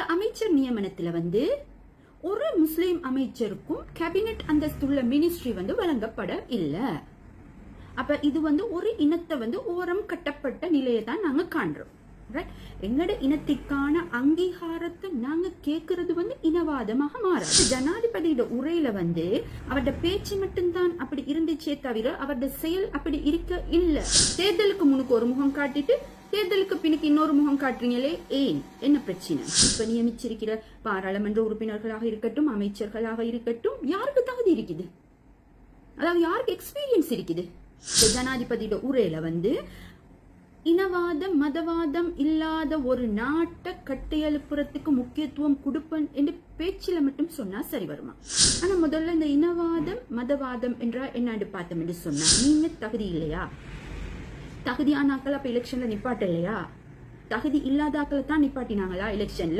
அந்த அமைச்சர் நியமனத்துல வந்து ஒரு முஸ்லீம் அமைச்சருக்கும் கேபினெட் அந்தஸ்துள்ள மினிஸ்ட்ரி வந்து வழங்கப்பட இல்லை. அப்ப இது வந்து ஒரு இனத்தை வந்து ஓரம் கட்டப்பட்ட நிலையை தான் நாங்க காண்றோம். ரைட் எங்கட இனத்திற்கான அங்கீகாரத்தை நாங்க கேட்கறது வந்து இனவாதமாக மாறாது. ஜனாதிபதியோட உரையில வந்து அவரோட பேச்சு மட்டும்தான் அப்படி இருந்துச்சே தவிர அவரோட செயல் அப்படி இருக்க இல்ல. தேர்தலுக்கு முன்னுக்கு ஒரு முகம் காட்டிட்டு தேர்தலுக்கு பின்னுக்கு இன்னொரு முகம் காட்டுறீங்களே ஏன்? என்ன பிரச்சனை? இப்ப நியமிச்சிருக்கிற பாராளுமன்ற உறுப்பினர்களாக இருக்கட்டும் அமைச்சர்களாக இருக்கட்டும் யாருக்கு தகுதி இருக்குது? அதாவது யாருக்கு எக்ஸ்பீரியன்ஸ் இருக்குது? ஜனாதிபதியோட உரையில வந்து இனவாதம் மதவாதம் இல்லாத ஒரு நாட்டை கட்டியெழுப்புறதுக்கு முக்கியத்துவம் கொடுப்பன் என்று பேச்சில மட்டும் சொன்னா சரி வருமா? ஆனா முதல்ல இந்த இனவாதம் மதவாதம் என்றா என்னன்னு பார்த்தோம் என்று சொன்னா நீங்க தகுதி இல்லையா? தகுதியானாக்கள் அப்ப எலெக்ஷன்ல நிப்பாட்ட இல்லையா தகுதி இல்லாதாக்களை தான் நிப்பாட்டினாங்களா எலெக்ஷன்ல